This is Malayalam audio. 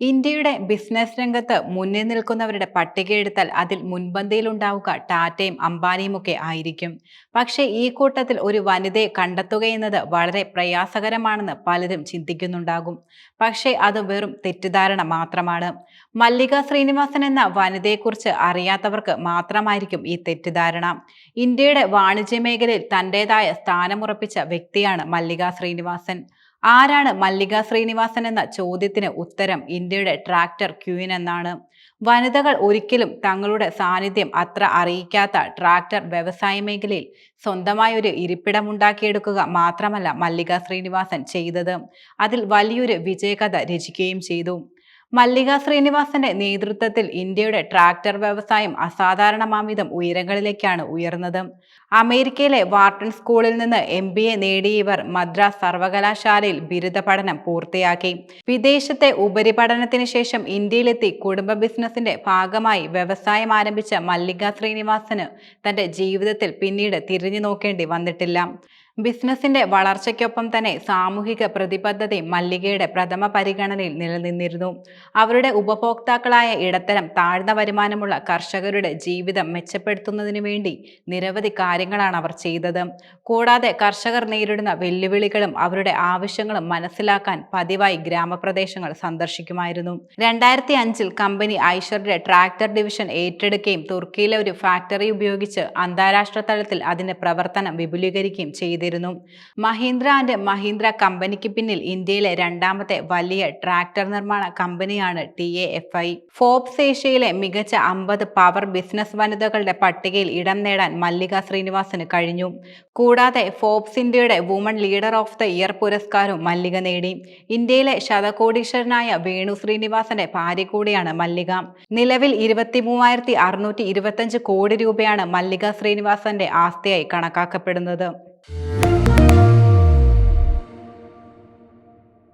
ഇന്ത്യയുടെ ബിസിനസ് രംഗത്ത് മുന്നിൽ നിൽക്കുന്നവരുടെ പട്ടികയെടുത്താൽ അതിൽ മുൻപന്തിയിലുണ്ടാവുക ടാറ്റയും അംബാനിയും ഒക്കെ ആയിരിക്കും. പക്ഷേ ഈ കൂട്ടത്തിൽ ഒരു വനിതയെ കണ്ടെത്തുകയെന്നത് വളരെ പ്രയാസകരമാണെന്ന് പലരും ചിന്തിക്കുന്നുണ്ടാകും. പക്ഷേ അത് വെറും തെറ്റിദ്ധാരണ മാത്രമാണ്. മല്ലിക ശ്രീനിവാസൻ എന്ന വനിതയെക്കുറിച്ച് അറിയാത്തവർക്ക് മാത്രമായിരിക്കും ഈ തെറ്റിദ്ധാരണ. ഇന്ത്യയുടെ വാണിജ്യ മേഖലയിൽ തന്റെതായ സ്ഥാനമുറപ്പിച്ച വ്യക്തിയാണ് മല്ലിക ശ്രീനിവാസൻ. ആരാണ് മല്ലിക ശ്രീനിവാസൻ എന്ന ചോദ്യത്തിന് ഉത്തരം ഇന്ത്യയുടെ ട്രാക്ടർ ക്യൂൻ എന്നാണ്. വനിതകൾ ഒരിക്കലും തങ്ങളുടെ സാന്നിധ്യം അത്ര അറിയിക്കാത്ത ട്രാക്ടർ വ്യവസായ മേഖലയിൽ സ്വന്തമായ ഒരു ഇരിപ്പിടമുണ്ടാക്കിയെടുക്കുക മാത്രമല്ല മല്ലിക ശ്രീനിവാസൻ ചെയ്തത്. അതിൽ വലിയൊരു വിജയകഥ രചിക്കുകയും ചെയ്തു. മല്ലിക ശ്രീനിവാസന്റെ നേതൃത്വത്തിൽ ഇന്ത്യയുടെ ട്രാക്ടർ വ്യവസായം അസാധാരണമാംവിധം ഉയരങ്ങളിലേക്കാണ് ഉയർന്നത്. അമേരിക്കയിലെ വാർട്ടൺ സ്കൂളിൽ നിന്ന് എം ബി എ നേടിയ ഇവർ മദ്രാസ് സർവകലാശാലയിൽ ബിരുദ പഠനം പൂർത്തിയാക്കി. വിദേശത്തെ ഉപരിപഠനത്തിന് ശേഷം ഇന്ത്യയിലെത്തി കുടുംബ ബിസിനസിന്റെ ഭാഗമായി വ്യവസായം ആരംഭിച്ച മല്ലിക ശ്രീനിവാസന് തന്റെ ജീവിതത്തിൽ പിന്നീട് തിരിഞ്ഞു നോക്കേണ്ടി വന്നിട്ടില്ല. ബിസിനസിന്റെ വളർച്ചയ്ക്കൊപ്പം തന്നെ സാമൂഹിക പ്രതിബദ്ധതയും മല്ലികയുടെ പ്രഥമ പരിഗണനയിൽ നിലനിന്നിരുന്നു. അവരുടെ ഉപഭോക്താക്കളായ ഇടത്തരം താഴ്ന്ന വരുമാനമുള്ള കർഷകരുടെ ജീവിതം മെച്ചപ്പെടുത്തുന്നതിനു വേണ്ടി നിരവധി കാര്യങ്ങളാണ് അവർ ചെയ്തത്. കൂടാതെ കർഷകർ നേരിടുന്ന വെല്ലുവിളികളും അവരുടെ ആവശ്യങ്ങളും മനസ്സിലാക്കാൻ പതിവായി ഗ്രാമപ്രദേശങ്ങൾ സന്ദർശിക്കുമായിരുന്നു. രണ്ടായിരത്തി അഞ്ചിൽ കമ്പനി ഐശ്വറുടെ ട്രാക്ടർ ഡിവിഷൻ ഏറ്റെടുക്കുകയും തുർക്കിയിലെ ഒരു ഫാക്ടറി ഉപയോഗിച്ച് അന്താരാഷ്ട്ര തലത്തിൽ അതിന്റെ പ്രവർത്തനം വിപുലീകരിക്കുകയും ചെയ്തിരുന്നു. ചെയ്തിരുന്നു മഹീന്ദ്ര ആൻഡ് മഹീന്ദ്ര കമ്പനിക്ക് പിന്നിൽ ഇന്ത്യയിലെ രണ്ടാമത്തെ വലിയ ട്രാക്ടർ നിർമ്മാണ കമ്പനിയാണ് T A F I. Forbes ഏഷ്യയിലെ മികച്ച അമ്പത് പവർ ബിസിനസ് വനിതകളുടെ പട്ടികയിൽ ഇടം നേടാൻ മല്ലിക ശ്രീനിവാസന് കഴിഞ്ഞു. കൂടാതെ ഫോബ്സ് ഇന്ത്യയുടെ woman leader of the year പുരസ്കാരവും മല്ലിക നേടി. ഇന്ത്യയിലെ ശതകോടീശ്വരനായ വേണു ശ്രീനിവാസന്റെ ഭാര്യ കൂടിയാണ് മല്ലിക. നിലവിൽ ഇരുപത്തി മൂവായിരത്തി അറുന്നൂറ്റി ഇരുപത്തഞ്ച് കോടി രൂപയാണ് മല്ലിക ശ്രീനിവാസന്റെ ആസ്തിയായി കണക്കാക്കപ്പെടുന്നത്. Bye.